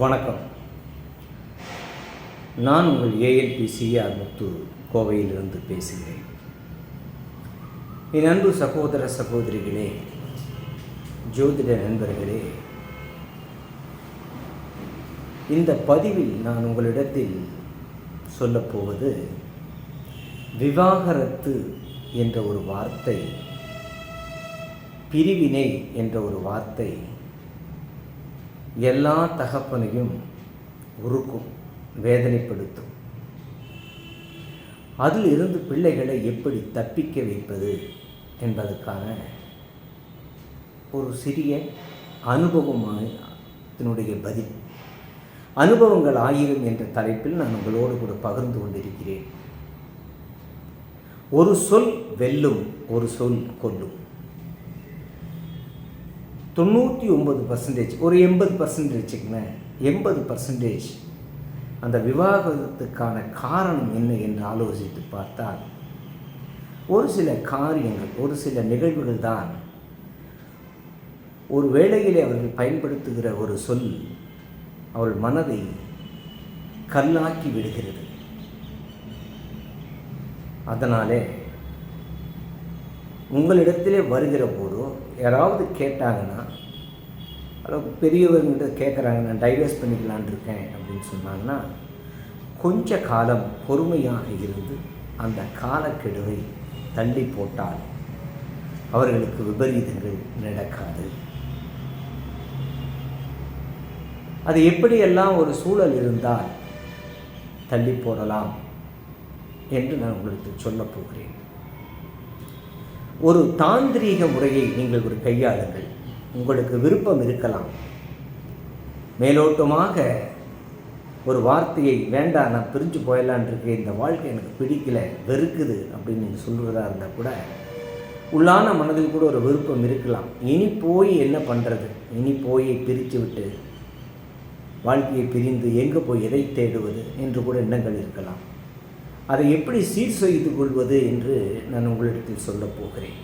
வணக்கம். நான் உங்கள் ஏஎல்பி சிஆர் முத்து கோவையிலிருந்து பேசுகிறேன். என் அன்பு சகோதர சகோதரிகளே ஜோதிட நண்பர்களே இந்த பதிவில் நான் உங்களிடத்தில் சொல்லப்போவது விவாகரத்து என்ற ஒரு வார்த்தை பிரிவினை என்ற ஒரு வார்த்தை எல்லா தகப்பனையும் உருக்கும் வேதனைப்படுத்தும். அதில் இருந்து பிள்ளைகளை எப்படி தப்பிக்க வைப்பது என்பதற்கான ஒரு சிறிய அனுபவத்தினுடைய பதில். அனுபவங்கள் ஆயிரம் என்ற தலைப்பில் நான் உங்களோடு கூட பகிர்ந்து கொண்டிருக்கிறேன். ஒரு சொல் வெல்லும் ஒரு சொல் கொல்லும். தொண்ணூற்றி ஒம்பது பர்சன்டேஜ் ஒரு எண்பது பர்சன்டேஜ் எண்பது பர்சன்டேஜ் அந்த விவாகரத்துக்கான காரணம் என்ன என்று ஆலோசித்து பார்த்தால் ஒரு சில காரியங்கள் ஒரு சில நிகழ்வுகள் தான் ஒரு வேளையிலே அவர்கள் பயன்படுத்துகிற ஒரு சொல் அவள் மனதை கல்லாக்கி விடுகிறது. அதனாலே உங்களிடத்திலே வருகிற போதும் யாராவது கேட்டாங்கன்னா அளவுக்கு பெரியவர்கிட்ட கேட்குறாங்க நான் டைவர்ஸ் பண்ணிக்கலான் இருக்கேன் அப்படின்னு சொன்னாங்கன்னா கொஞ்ச காலம் பொறுமையாக இருந்து அந்த காலக்கெடுவை தள்ளி போட்டால் அவர்களுக்கு விபரீதங்கள் நடக்காது. அது எப்படியெல்லாம் ஒரு சூழல் இருந்தால் தள்ளி போடலாம் என்று நான் உங்களுக்கு சொல்லப் போகிறேன். ஒரு தாந்திரீக முறையை நீங்கள் ஒரு கையாளுங்கள். உங்களுக்கு விருப்பம் இருக்கலாம். மேலோட்டமாக ஒரு வார்த்தையை வேண்டாம் நான் பிரிஞ்சு போயிடலான் இருக்கேன் இந்த வாழ்க்கை எனக்கு பிடிக்கல வெறுக்குது அப்படின்னு நீங்கள் சொல்கிறதா இருந்தால் கூட உள்ளான மனதில் கூட ஒரு விருப்பம் இருக்கலாம். இனி போய் என்ன பண்ணுறது இனி போய் பிரித்து விட்டு வாழ்க்கையை பிரிந்து எங்கே போய் எதை தேடுவது? என்று கூட எண்ணங்கள் இருக்கலாம். அதை எப்படி சீர் செய்து கொள்வது என்று நான் உங்களிடத்தில் சொல்லப் போகிறேன்.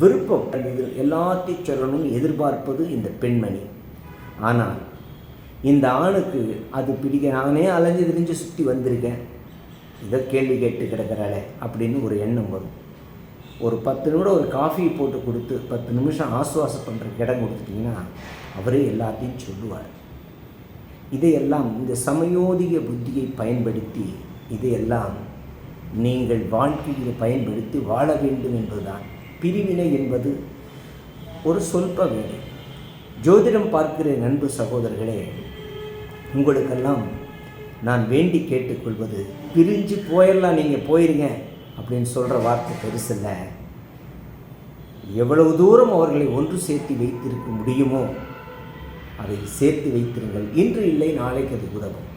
விருப்பம் இதில் எல்லாத்தையும் சொல்லணும் எதிர்பார்ப்பது இந்த பெண்மணி. ஆனால் இந்த ஆணுக்கு அது பிடிக்க நானே அலைஞ்சு திரிஞ்சு சுற்றி வந்திருக்கேன். இதை கேள்வி கேட்டு கிடக்கிறாளே அப்படின்னு ஒரு எண்ணம் வரும். ஒரு பத்து நிமிடம் ஒரு காஃபி போட்டு கொடுத்து பத்து நிமிஷம் ஆசுவாசம் பண்ணுறக்கு இடம் கொடுத்துட்டிங்கன்னா அவரே எல்லாத்தையும் சொல்லுவார். இதையெல்லாம் இந்த சமயோதிக புத்தியை பயன்படுத்தி இதையெல்லாம் நீங்கள் வாழ்க்கையில் பயன்படுத்தி வாழ வேண்டும் என்பதுதான். பிரிவினை என்பது ஒரு சொல்ப வேலை. ஜோதிடம் பார்க்கிற நண்பு சகோதரர்களே உங்களுக்கெல்லாம் நான் வேண்டி கேட்டுக்கொள்வது பிரிஞ்சு போயிடலாம் நீங்கள் போயிருங்க அப்படின்னு சொல்கிற வார்த்தை பெருசில்லை. எவ்வளவு தூரம் அவர்களை ஒன்று சேர்த்து வைத்திருக்க முடியுமோ அதை சேர்த்து வைத்திருங்கள். இன்று இல்லை நாளைக்கு அது உதவும்.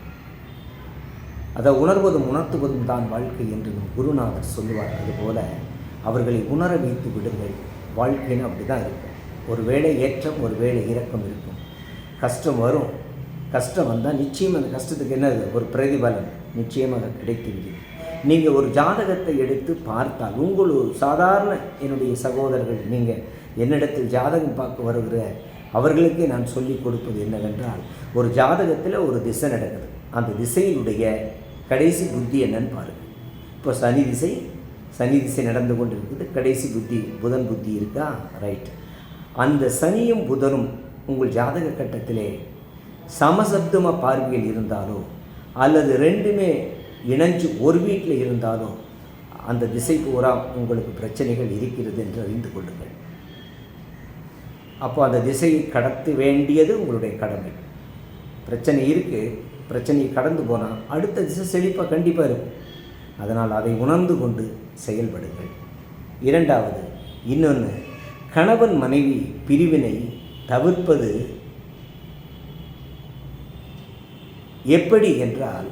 அதை உணர்வதும் உணர்த்துவதும் தான் வாழ்க்கை என்று நம் குருநாதர் சொல்லுவார். அதுபோல அவர்களை உணர வைத்து விடுங்கள். வாழ்க்கைன்னு அப்படி தான் இருக்கும். ஒரு வேளை ஏற்றம் ஒரு வேளை இறக்கம் இருக்கும். கஷ்டம் வரும். கஷ்டம் வந்தால் நிச்சயம் அந்த கஷ்டத்துக்கு என்னது ஒரு பிரதிபலன் நிச்சயமாக கிடைத்துவிடும். நீங்கள் ஒரு ஜாதகத்தை எடுத்து பார்த்தால் உங்கள் சாதாரண என்னுடைய சகோதரர்கள் நீங்கள் என்னிடத்தில் ஜாதகம் பார்க்க வருகிற அவர்களுக்கே நான் சொல்லிக் கொடுப்பது என்னவென்றால் ஒரு ஜாதகத்தில் ஒரு திசை நடக்குது. அந்த திசையினுடைய கடைசி புத்தி என்னன்னு பாருங்கள் இப்போ சனி திசை சனி திசை நடந்து கொண்டு இருக்குது கடைசி புத்தி புதன் புத்தி இருக்கா? ரைட் அந்த சனியும் புதனும் உங்கள் ஜாதக கட்டத்திலே சமசப்தம பார்வையில் இருந்தாலோ அல்லது ரெண்டுமே இணைஞ்சு ஒரு வீட்டில் இருந்தாலோ அந்த திசை பூரா உங்களுக்கு பிரச்சனைகள் இருக்கிறது என்று அறிந்து கொள்ளுங்கள். அப்போ அந்த திசையை கடத்த வேண்டியது உங்களுடைய கடமை. பிரச்சனை இருக்குது பிரச்சனையை கடந்து போனால் அடுத்த திசை செழிப்பாக கண்டிப்பாக இருக்கும். அதனால் அதை உணர்ந்து கொண்டு செயல்படுங்கள். இரண்டாவது இன்னொன்று கணவன் மனைவி பிரிவினை தவிர்ப்பது எப்படி என்றால்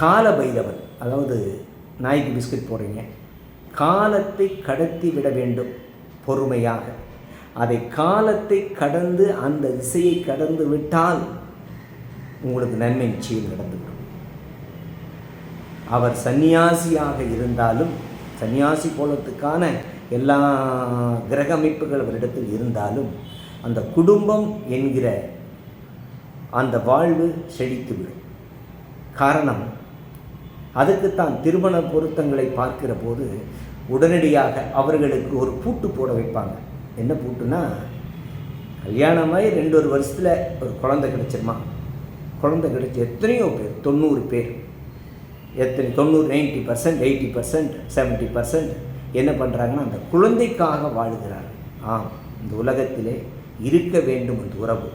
கால பைரவன் அதாவது நாய்க்கு பிஸ்கட் போடுறீங்க காலத்தை கடத்தி விட வேண்டும். பொறுமையாக. அதை காலத்தை கடந்து அந்த திசையை கடந்து விட்டால் உங்களுக்கு நன்மை நிச்சயம் நடந்துவிடும். அவர் சந்நியாசியாக இருந்தாலும் சந்நியாசி போலத்துக்கான எல்லா கிரக அமைப்புகள் அவரிடத்தில் இருந்தாலும் அந்த குடும்பம் என்கிற அந்த வாழ்வு செழித்துவிடும். காரணம் அதுக்குத்தான் திருமண பொருத்தங்களை பார்க்கிற போது உடனடியாக அவர்களுக்கு ஒரு பூட்டு போட வைப்பாங்க. என்ன பூட்டுனா கல்யாணமாகி ரெண்டு ஒரு வருஷத்தில் ஒரு குழந்தை கிடச்சிருமா? குழந்தை கிடச்சி எத்தனையோ பேர் தொண்ணூறு பேர். எத்தனை தொண்ணூறு ninety percent eighty percent seventy percent என்ன பண்ணுறாங்கன்னா அந்த குழந்தைக்காக வாழுகிறார்கள். ஆம் இந்த உலகத்திலே இருக்க வேண்டும் அந்த உறவு.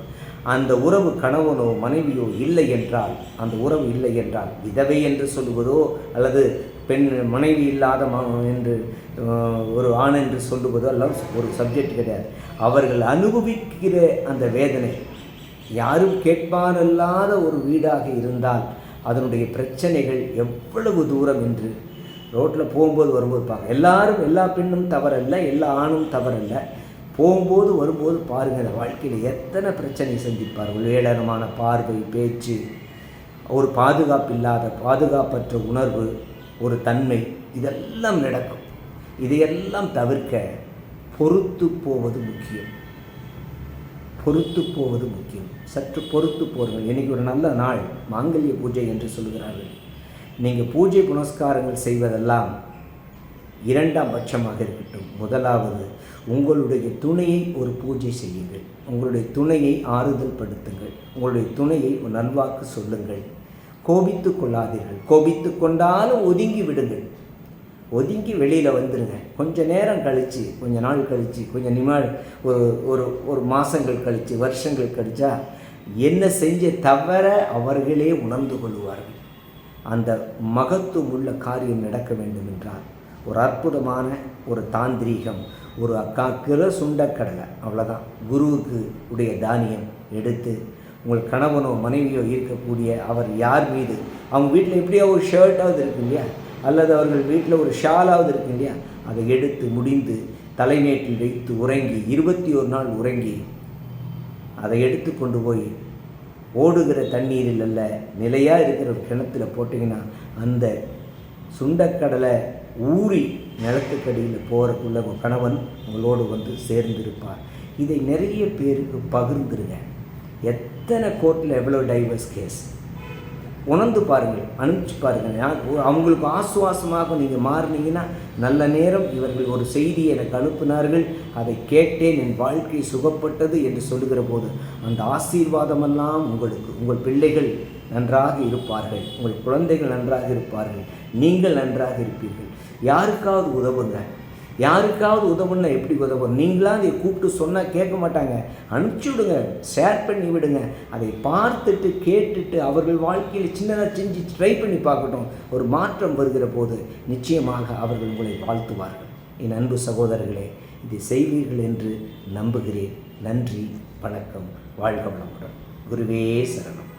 அந்த உறவு கணவனோ மனைவியோ இல்லை என்றால் அந்த உறவு இல்லை என்றால் விதவை என்று சொல்லுவதோ அல்லது பெண் மனைவி இல்லாத ம என்று ஒரு ஆண் என்று சொல்லுவதோ எல்லாம் ஒரு சப்ஜெக்ட் கிடையாது. அவர்கள் அனுபவிக்கிற அந்த வேதனை யாரும் கேட்பாரல்லாத ஒரு வீடாக இருந்தால் அதனுடைய பிரச்சனைகள் எவ்வளவு தூரம் என்று ரோட்டில் போகும்போது வரும்போது பார்க்க எல்லாரும் எல்லா பெண்ணும் தவறல்ல எல்லா ஆணும் தவறல்ல. போகும்போது வரும்போது பாருங்கள் இந்த வாழ்க்கையில் எத்தனை பிரச்சனை சந்திப்பார்கள். ஏளனமான பார்வை பேச்சு ஒரு பாதுகாப்பு இல்லாத பாதுகாப்பற்ற உணர்வு ஒரு தன்மை இதெல்லாம் நடக்கும். இதையெல்லாம் தவிர்க்க பொறுத்து போவது முக்கியம். பொறுத்து போவது முக்கியம். சற்று பொறுத்து போர்கள் இன்னைக்கு ஒரு நல்ல நாள் மாங்கல்ய பூஜை என்று சொல்கிறார்கள் நீங்கள் பூஜை புனஸ்காரங்கள் செய்வதெல்லாம் இரண்டாம் பட்சமாக இருக்கட்டும். முதலாவது உங்களுடைய துணையை ஒரு பூஜை செய்யுங்கள். உங்களுடைய துணையை ஆறுதல் படுத்துங்கள். உங்களுடைய துணையை ஒரு நல்வாக்கு சொல்லுங்கள். கோபித்து கொள்ளாதீர்கள் கோபித்து கொண்டாலும் ஒதுங்கி விடுங்கள். ஒதுங்கி வெளியில் வந்துடுங்க கொஞ்சம் நேரம் கழித்து கொஞ்ச நாள் கழித்து கொஞ்சம் நிமா ஒரு ஒரு ஒரு மாதங்கள் கழித்து வருஷங்கள் கழிச்சா என்ன செஞ்ச தவிர அவர்களே உணர்ந்து கொள்வார்கள். அந்த மகத்துவம் உள்ள காரியம் நடக்க வேண்டும் என்றால் ஒரு அற்புதமான ஒரு தாந்திரீகம் ஒரு அக்கா கிலோ சுண்டக்கடலை அவ்வளோதான் குருவுக்கு உடைய தானியம் எடுத்து உங்கள் கணவனோ மனைவியோ இருக்கக்கூடிய அவர் யார் மீது? அவங்க வீட்டில் எப்படியோ ஒரு ஷர்ட்டாவது இருக்கு இல்லையா? அல்லது அவர்கள் வீட்டில் ஒரு ஷாலாவது இருக்கு இல்லையா? அதை எடுத்து முடிந்து தலைமேட்டில் வைத்து உறங்கி இருபத்தி ஒரு நாள் உறங்கி அதை எடுத்து கொண்டு போய் ஓடுகிற தண்ணீரில் அல்ல நிலையாக இருக்கிற ஒரு கிணத்துல போட்டிங்கன்னா அந்த சுண்டக்கடலை ஊறி நிலத்துக்கடியில் போகிறக்குள்ள உங்கள் கணவன் உங்களோடு வந்து சேர்ந்திருப்பார். இதை நிறைய பேருக்கு பகிர்ந்துருங்க எத்தனை கோர்ட்டில் எவ்வளோ டைவர்ஸ் கேஸ் உணர்ந்து பாருங்கள் அனுப்பிச்சு பாருங்கள். அவங்களுக்கு ஆசுவாசமாக நீங்கள் மாறினீங்கன்னா நல்ல நேரம் இவர்கள் ஒரு செய்தி எனக்கு அனுப்பினார்கள். அதை கேட்டேன் என் வாழ்க்கை சுகப்பட்டது என்று சொல்லுகிற போது அந்த ஆசீர்வாதமெல்லாம் உங்களுக்கு உங்கள் பிள்ளைகள் நன்றாக இருப்பார்கள். உங்கள் குழந்தைகள் நன்றாக இருப்பார்கள். நீங்கள் நன்றாக இருப்பீர்கள். யாருக்காவது உதவுங்க. யாருக்காவது உதவுன்னா எப்படி உதவும் நீங்களாக அதை கூப்பிட்டு சொன்னால் கேட்க மாட்டாங்க. அனுப்பிச்சி விடுங்க. ஷேர் பண்ணி விடுங்க. அதை பார்த்துட்டு கேட்டுட்டு அவர்கள் வாழ்க்கையில் சின்னதாக செஞ்சு ட்ரை பண்ணி பார்க்கட்டும். ஒரு மாற்றம் வருகிற போது நிச்சயமாக அவர்கள் உங்களை வாழ்த்துவார்கள். என் அன்பு சகோதரர்களே இதை செய்வீர்கள் என்று நம்புகிறேன். நன்றி வணக்கம் வாழ்க வளமுடன். குருவே சரணம்.